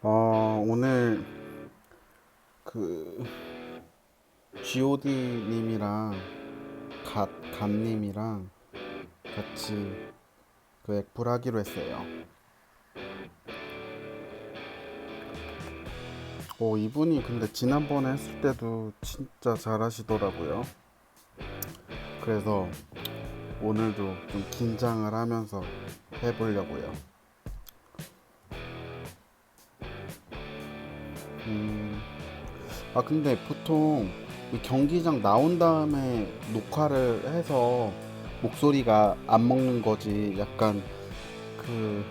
어, 오늘 그 G.O.D 님이랑 갓 감님이랑 같이 그 액불 하기로 했어요. 오, 이분이 근데 지난번에 했을 때도 진짜 잘 하시더라고요. 그래서 오늘도 좀 긴장을 하면서 해보려고요. 음, 아 근데 보통 이 경기장 나온 다음에 녹화를 해서 목소리가 안 먹는 거지 약간 그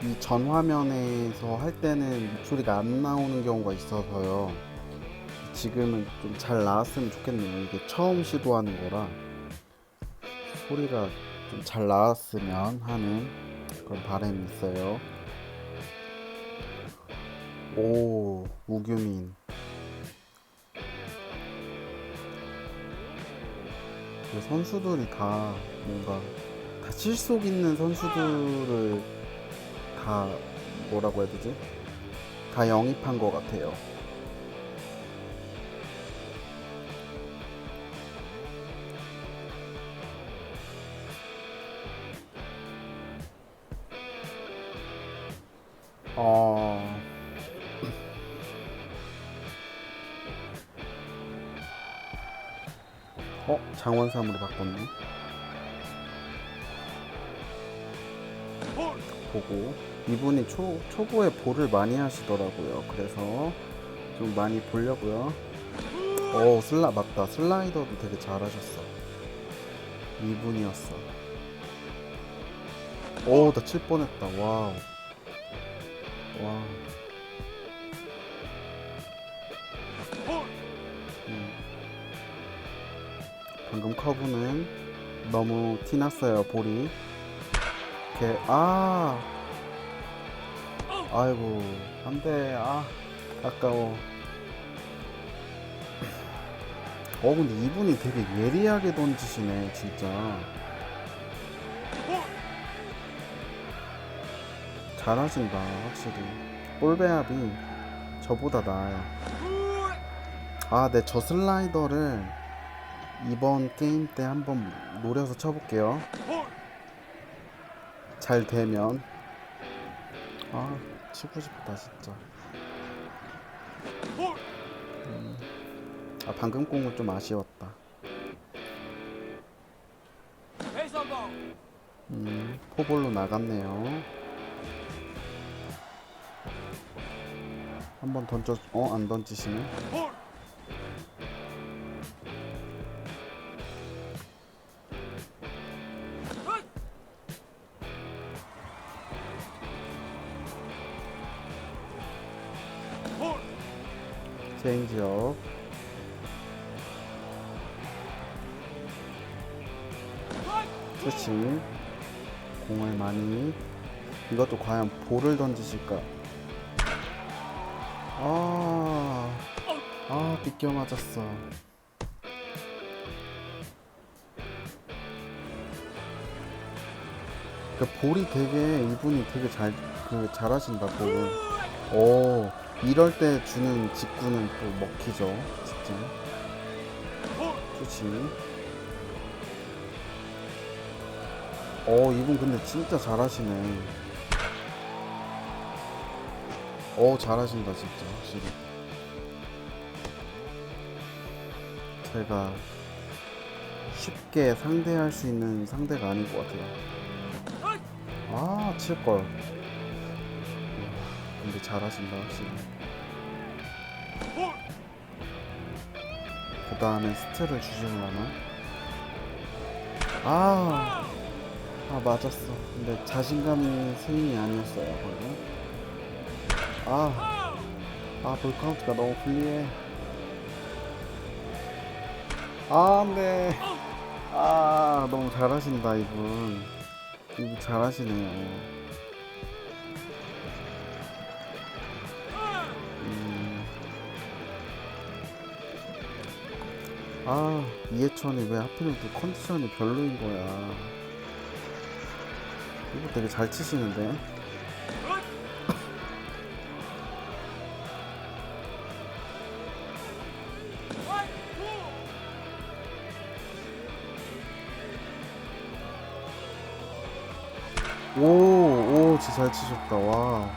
이 전 화면에서 할 때는 목소리가 안 나오는 경우가 있어서요. 지금은 좀 잘 나왔으면 좋겠네요. 이게 처음 시도하는 거라 소리가 좀 잘 나왔으면 하는 그런 바람이 있어요. 오, 우규민. 그 선수들이 다 뭔가 다 실속 있는 선수들을 다 뭐라고 해야 되지? 다 영입한 것 같아요. 어, 어, 장원삼으로 바꿨네. 보고 이분이 초 초보에 볼을 많이 하시더라고요. 그래서 좀 많이 보려고요. 오 슬라 맞다 슬라이더도 되게 잘하셨어. 이분이었어. 오나 칠 뻔했다. 와우. 와. 음. 방금 커브는 너무 티났어요 볼이. 이렇게 아! 아이고 안돼. 아 아까워. 어 근데 이분이 되게 예리하게 던지시네 진짜. 잘하신다 확실히. 볼배합이 저보다 나아요. 아네 저 슬라이더를 이번 게임 때 한번 노려서 쳐볼게요. 잘 되면. 아 치고 싶다 진짜. 음. 아 방금 공은 좀 아쉬웠다. 음 포볼로 나갔네요. 한번 던져 어 안 던지시네 체인지업 스치 공을 많이. 이것도 과연 볼을 던지실까? 아, 아 비껴 맞았어. 그 볼이 되게 이분이 되게 잘 그 잘하신다 볼을 오 이럴 때 주는 직구는 또 먹히죠 진짜 좋지. 어 이분 근데 진짜 잘하시네. 어 잘하신다 진짜 확실히. 제가 쉽게 상대할 수 있는 상대가 아닌 것 같아요. 아 칠걸 근데 잘하신다 확실히. 그 다음에 스트를 주실라나? 아, 아 맞았어. 근데 자신감이 스윙이 아니었어요 거기 아, 아 볼카운트가 너무 불리해. 아 안돼 아 너무 잘하신다 이분. 이분 잘하시네요 아 이해천이 왜 하필이면 또 컨디션이 별로인 거야. 이거 되게 잘 치시는데? 오오 진짜 잘 치셨다. 와.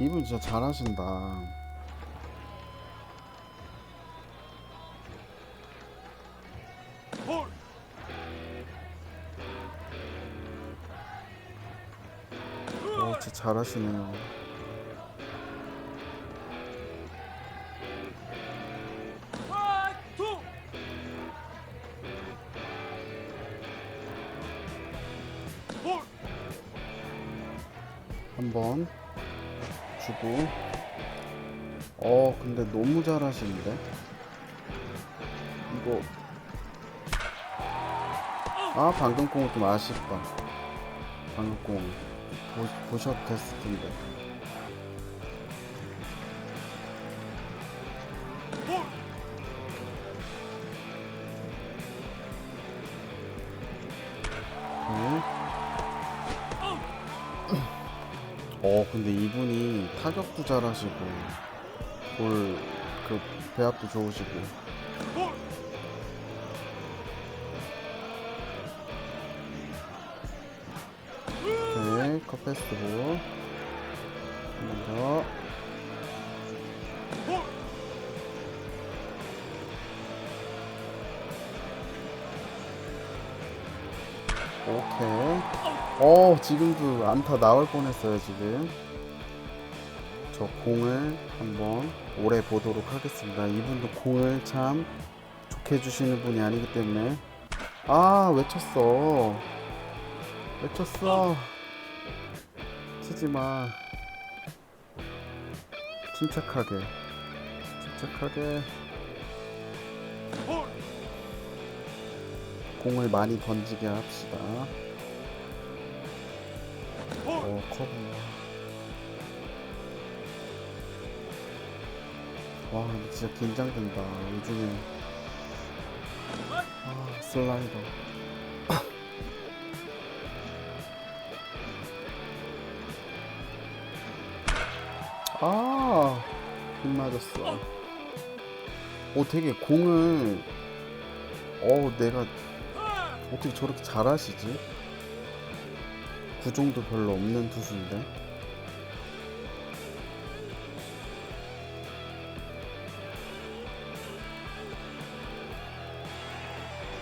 이분 진짜 잘하신다. 잘하시네요. 한번 주고. 어, 근데 너무 잘하시는데? 이거. 아, 방금 공은 좀 아쉽다. 방금 공. 보, 됐을 텐데. 네. 어, 근데 이분이 타격도 잘하시고, 볼, 그, 배합도 좋으시고. 컵페스트볼. 한번 더. 오케이. 어, 지금도 안타 나올 뻔했어요, 지금. 저 공을 한번 오래 보도록 하겠습니다. 이분도 공을 참 좋게 해주시는 분이 아니기 때문에. 아, 외쳤어. 외쳤어. 치지 마. 침착하게. 침착하게. 공을 많이 던지게 합시다. 어, 커브. 와, 진짜 긴장된다. 요즘에. 아, 슬라이더. 아, 빗 맞았어. 오, 되게 공을, 어, 내가 어떻게 저렇게 잘하시지? 구종도 별로 없는 투수인데.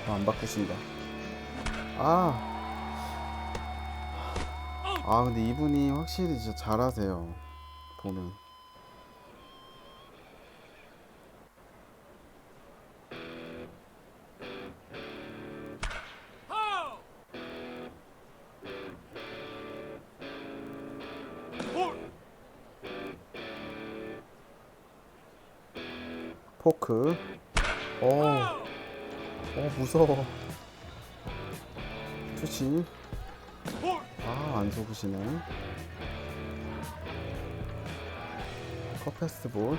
아, 안 바꾸신다. 아. 아, 근데 이분이 확실히 진짜 잘하세요. 보면. 포크. 어. 어, 무서워. 투시. 아, 안 속으시네. 컵페스트볼.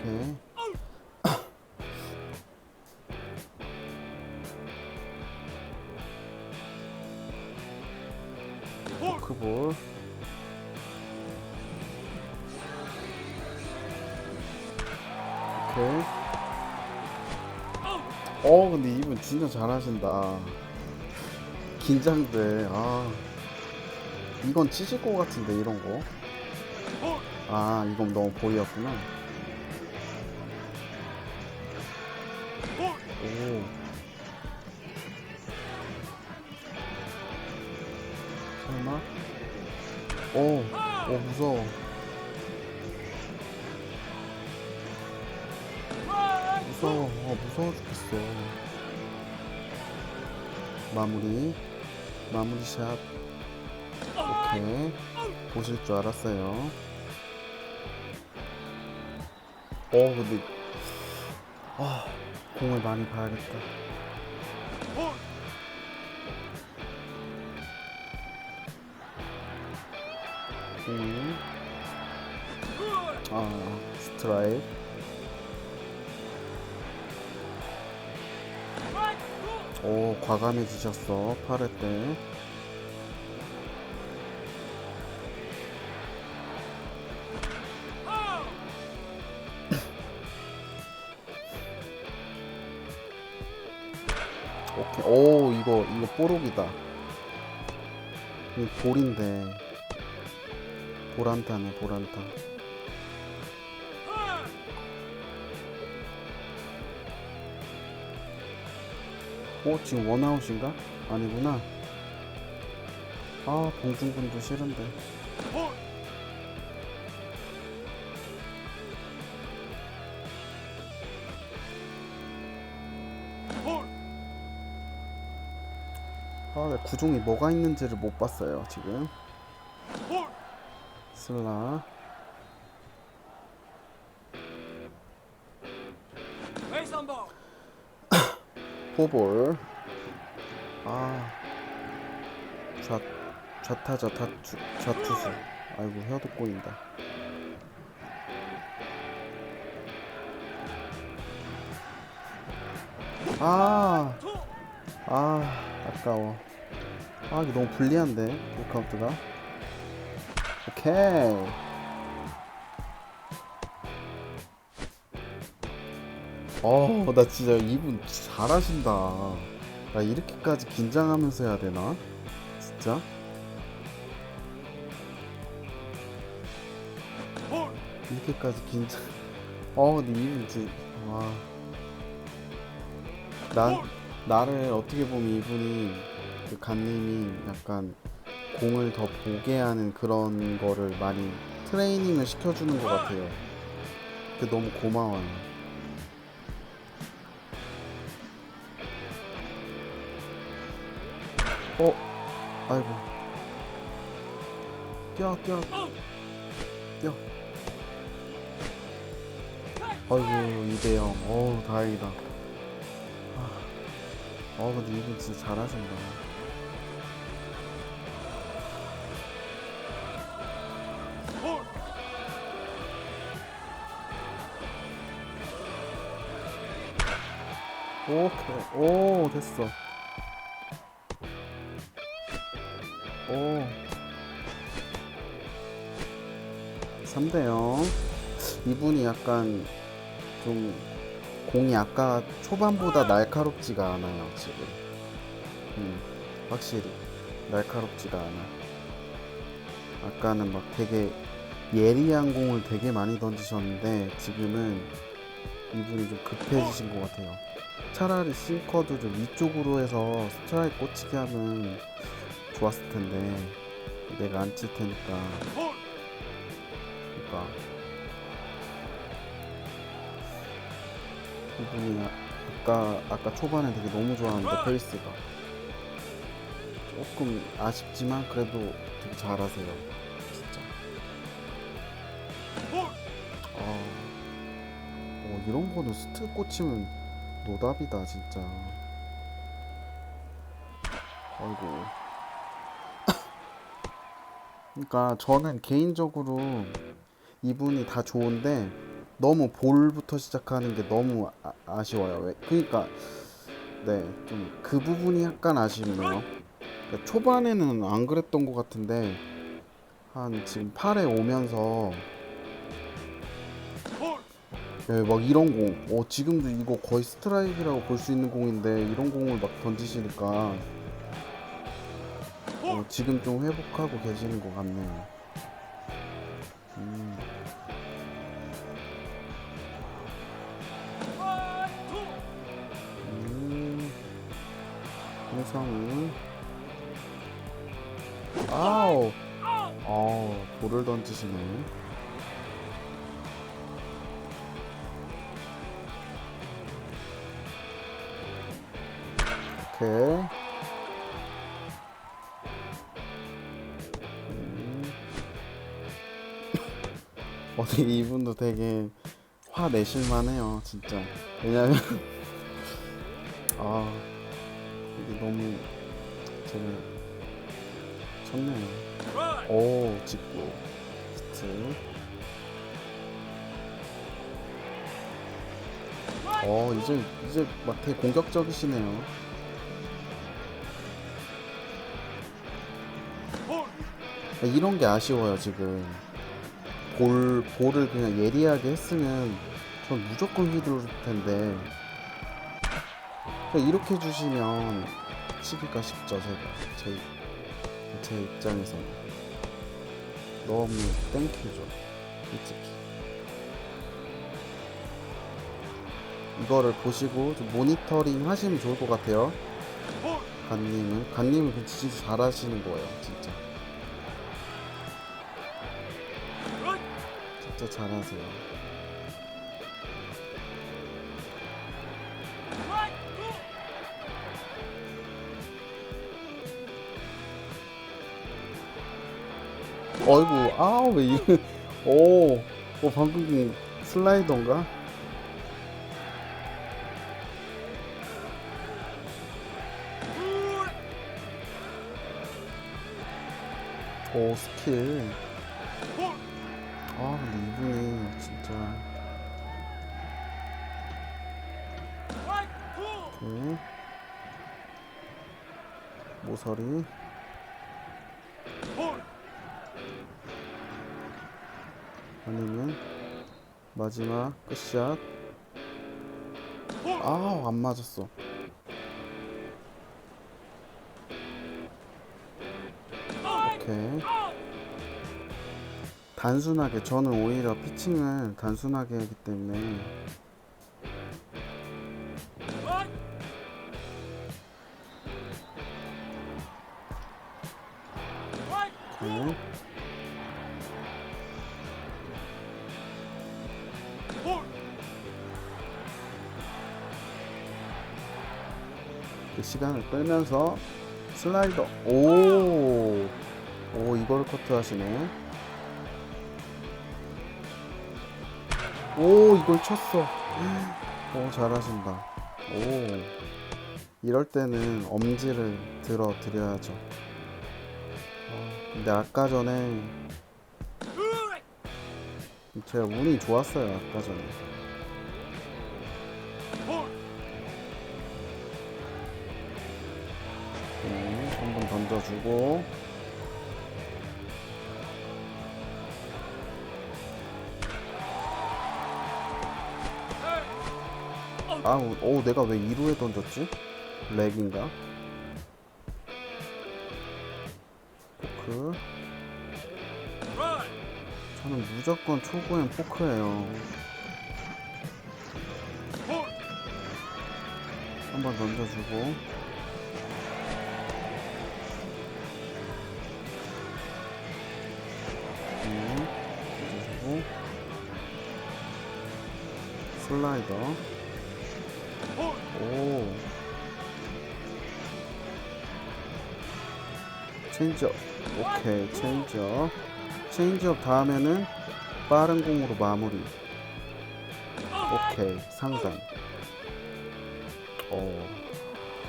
오케이. 포크볼. 오케이. 어, 근데 이분 진짜 잘하신다. 긴장돼. 아. 이건 찢을 것 같은데, 이런 거. 아, 이건 너무 보이였구나. 오. 설마? 오, 오, 무서워. 무서워. 어, 무서워 죽겠어. 마무리. 마무리 샷. 오케이. 보실 줄 알았어요. 어, 근데. 아, 공을 많이 봐야겠다. 공. 아, 스트라이크. 오, 과감해지셨어. 8회 때. 오케이. 오, 이거, 이거 뽀록이다. 이 볼인데 보란타네 보란타 어 지금 원아웃인가? 아니구나 아 봉준군도 싫은데 구종이 뭐가 있는지를 못 봤어요 지금. 슬라. 포볼. 아, 좌 좌타자 타투 좌투수. 아이고 혀도 꼬인다. 아, 아, 아까워. 아 이거 너무 불리한데 이 카운트가. 오케이. 어나 진짜 이분 잘하신다. 나 이렇게까지 긴장하면서 해야 되나? 진짜? 이렇게까지 긴장. 어 근데 이분 진짜 와. 난, 나를 어떻게 보면 이분이 그 간님이 약간 공을 더 보게 하는 그런 거를 많이 트레이닝을 시켜주는 것 같아요. 그 너무 고마워요. 어, 아이고. 뛰어, 뛰어, 뛰어. 아이고, 이대영. 어우, 다행이다. 아, 어, 근데 이분 진짜 잘하신다. 오케이. 오, 됐어. 오. 3대 0. 이분이 약간 좀 공이 아까 초반보다 날카롭지가 않아요, 지금. 음, 확실히 날카롭지가 않아. 아까는 막 되게 예리한 공을 되게 많이 던지셨는데 지금은 이분이 좀 급해지신 것 같아요. 차라리 싱커도 좀 위쪽으로 해서 스트라이크 꽂히게 하면 좋았을 텐데 내가 안 칠 테니까. 그러니까. 이분이 아- 아까 아까 초반에 되게 너무 좋았는데 페이스가. 조금 아쉽지만 그래도 되게 잘하세요 진짜. 아 어, 이런 거는 스트 꽂히면 노답이다 진짜. 아이고. 그러니까 저는 개인적으로 이분이 다 좋은데 너무 볼부터 시작하는 게 너무 아, 쉬워요. 왜? 그러니까 네 좀 그 부분이 약간 아쉽네요. 그러니까 초반에는 안 그랬던 것 같은데 한 지금 8에 오면서 네, 막 이런 공, 어, 지금도 이거 거의 스트라이크라고 볼 수 있는 공인데 이런 공을 막 던지시니까. 어, 지금 좀 회복하고 계시는 것 같네요. 음, 음, 아우, 아우, 볼을 던지시네. 오케이. 음. 어디 이분도 되게 화 내실만 해요, 진짜. 왜냐면 아 이게 너무 제가 쳤네요. 오, 찍고 히트. 어, 이제 이제 막 되게 공격적이시네요. 이런 게 아쉬워요 지금. 볼 볼을 그냥 예리하게 했으면 전 무조건 휘두를 텐데. 그냥 이렇게 주시면 치기가 쉽죠 제가 제 제 입장에서는 너무 땡큐죠 솔직히. 이거를 보시고 좀 모니터링 하시면 좋을 것 같아요. 간님은 간님은 그 진짜 잘하시는 거예요 진짜 진짜 잘하세요. 어이구 아왜 이거 오, 오 방금 그 슬라이더인가? 오 스킬 아 근데 이분이 진짜. 오케이 모서리. 아니면 마지막 끝샷. 아우 안 맞았어. 오케이 단순하게 저는 오히려 피칭을 단순하게 하기 때문에. 그 시간을 끌면서 슬라이더. 오, 오 이거를 커트 하시네 오 이걸 쳤어. 오 잘하신다. 오. 이럴 때는 엄지를 들어 드려야죠. 어, 근데 아까 전에 제가 운이 좋았어요 아까 전에. 네, 한번 던져주고 아우 오 내가 왜 2루에 던졌지? 렉인가? 포크. 저는 무조건 초구엔 포크예요. 한번 던져주고. 음, 던져주고. 슬라이더 체인지업. 오케이 체인지업. 체인지업 다음에는 빠른 공으로 마무리. 오케이 상단. 오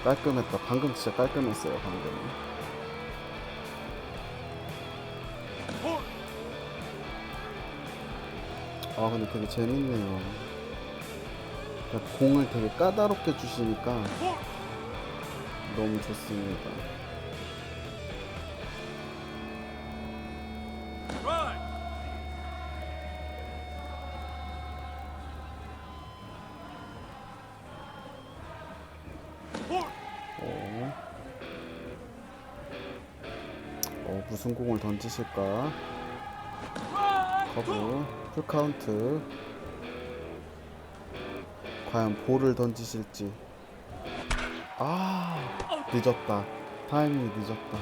깔끔했다. 방금 진짜 깔끔했어요 방금. 아 근데 되게 재밌네요. 공을 되게 까다롭게 주시니까 너무 좋습니다 어. 어, 무슨 공을 던지실까? 커브, 풀카운트. 과연 볼을 던지실지. 아, 늦었다. 타이밍이 늦었다.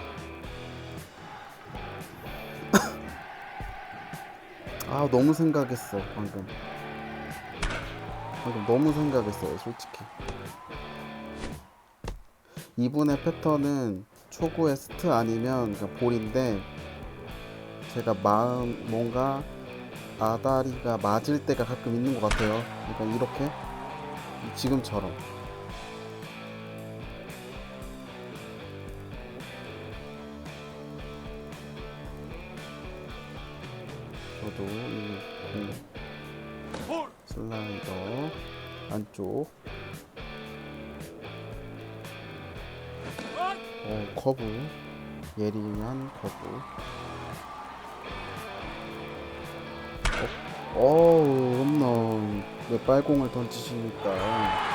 아, 너무 생각했어, 방금. 방금 너무 생각했어요, 솔직히. 이분의 패턴은 초구의 스트 아니면 그러니까 볼인데 제가 마음 뭔가 아다리가 맞을 때가 가끔 있는 것 같아요. 그러니까 이렇게 지금처럼. 저도 이공 슬라이더 안쪽 커브 예리한 커브 어, 어우 홈런. 왜 빨공을 던지십니까?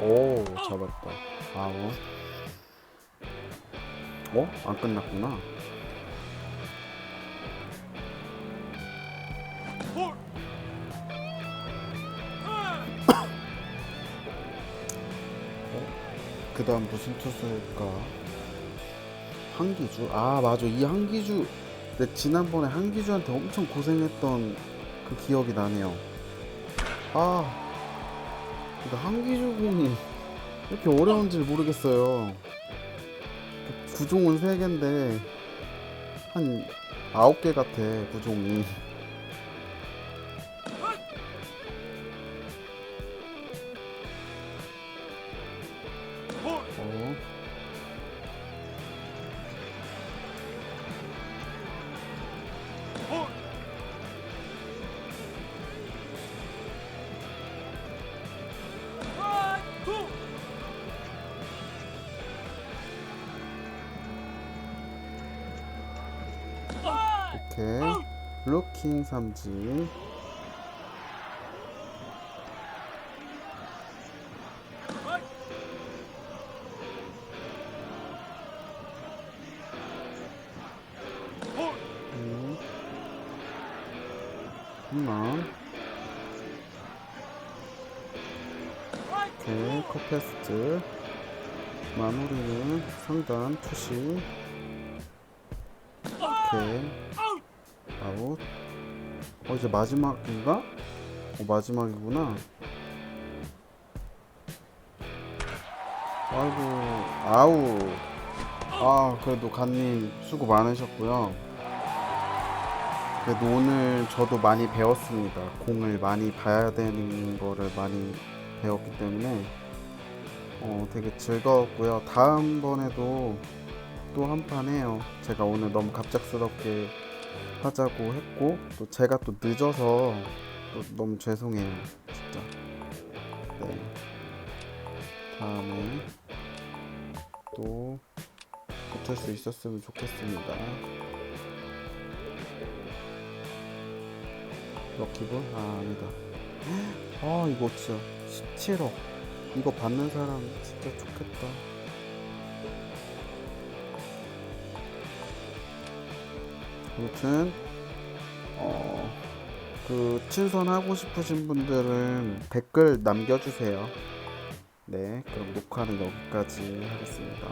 오 잡았다. 아웃. 어? 안 끝났구나. 그 다음 무슨 투수일까? 한기주? 아 맞아 이 한기주 내 지난번에 한기주한테 엄청 고생했던 그 기억이 나네요 아 근데 한기주 공이 이렇게 어려운지 모르겠어요 그 구종은 3개인데 한 9개 같아 구종이 오케이 루킹 삼진. 음. 홈런 오케이 컵페스트 마무리는 상단 투시. 오케이 아웃. 어 이제 마지막인가? 어 마지막이구나. 아이고 아우. 아 그래도 간님 수고 많으셨고요. 그래도 오늘 저도 많이 배웠습니다. 공을 많이 봐야 되는 거를 많이 배웠기 때문에. 어 되게 즐거웠고요. 다음번에도 또 한 판 해요. 제가 오늘 너무 갑작스럽게 하자고 했고 또 제가 또 늦어서 또 너무 죄송해요 진짜. 네. 다음에 또 붙을 수 있었으면 좋겠습니다. 럭키볼? 아 아니다. 아 이거 진짜 17억. 이거 받는 사람 진짜 좋겠다 아무튼 어, 그 친선하고 싶으신 분들은 댓글 남겨주세요. 네, 그럼 녹화는 여기까지 하겠습니다.